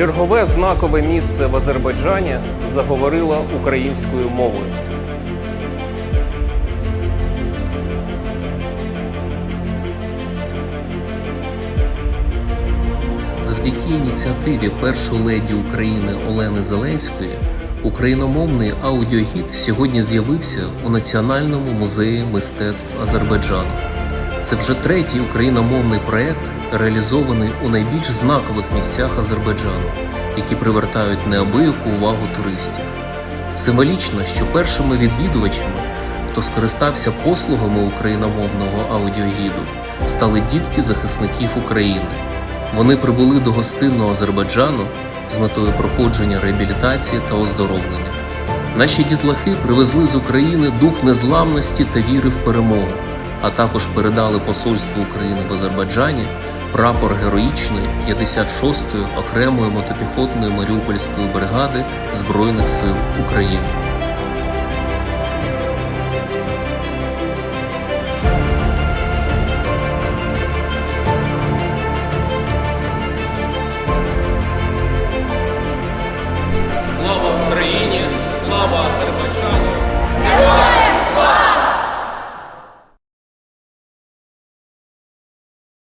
Чергове знакове місце в Азербайджані заговорило українською мовою. Завдяки ініціативі першої леді України Олени Зеленської україномовний аудіогід сьогодні з'явився у Національному музеї мистецтв Азербайджану. Це вже третій україномовний проєкт, реалізований у найбільш знакових місцях Азербайджану, які привертають неабияку увагу туристів. Символічно, що першими відвідувачами, хто скористався послугами україномовного аудіогіду, стали дітки захисників України. Вони прибули до гостинного Азербайджану з метою проходження реабілітації та оздоровлення. Наші дітлахи привезли з України дух незламності та віри в перемогу, а також передали посольству України в Азербайджані прапор героїчної 56-ї окремої мотопіхотної Маріупольської бригади Збройних сил України. Слава Україні! Слава Азербайджану!